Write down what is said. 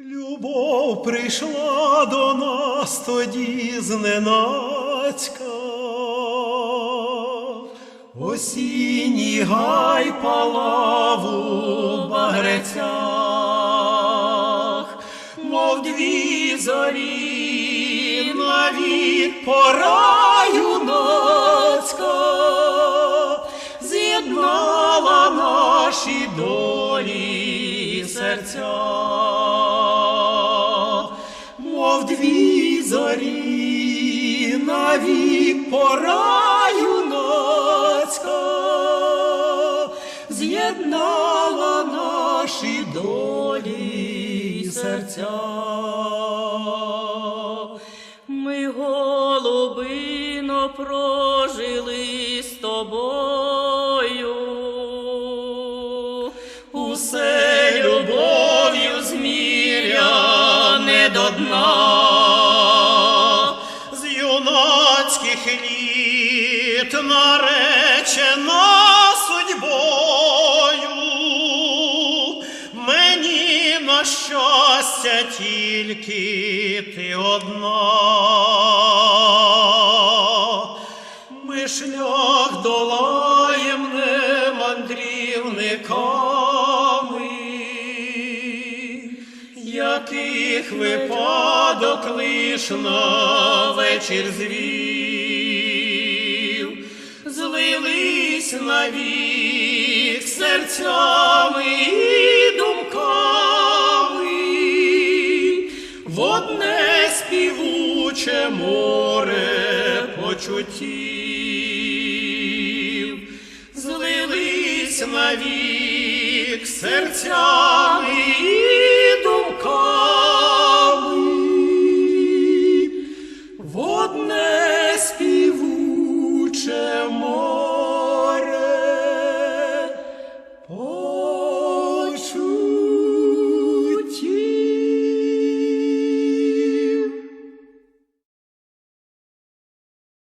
Любов прийшла до нас тоді зненацька. Осінній гай палав у багрецях, мов дві зорі навіть пора юнацька, з'єднала наші долі і серця, мов дві зорі навік пора юнацька, з'єднала наші долі серця. Ми голубино прожили з тобою. Усе любов'ю зміряне до дна, літ наречена судьбою, мені на щастя тільки ти одна. Ми шлях долаєм не мандрівниками, яких випадок на вечір звів, злились навік серцями і думками. В одне співуче море почуттів, злились навік серцями і одне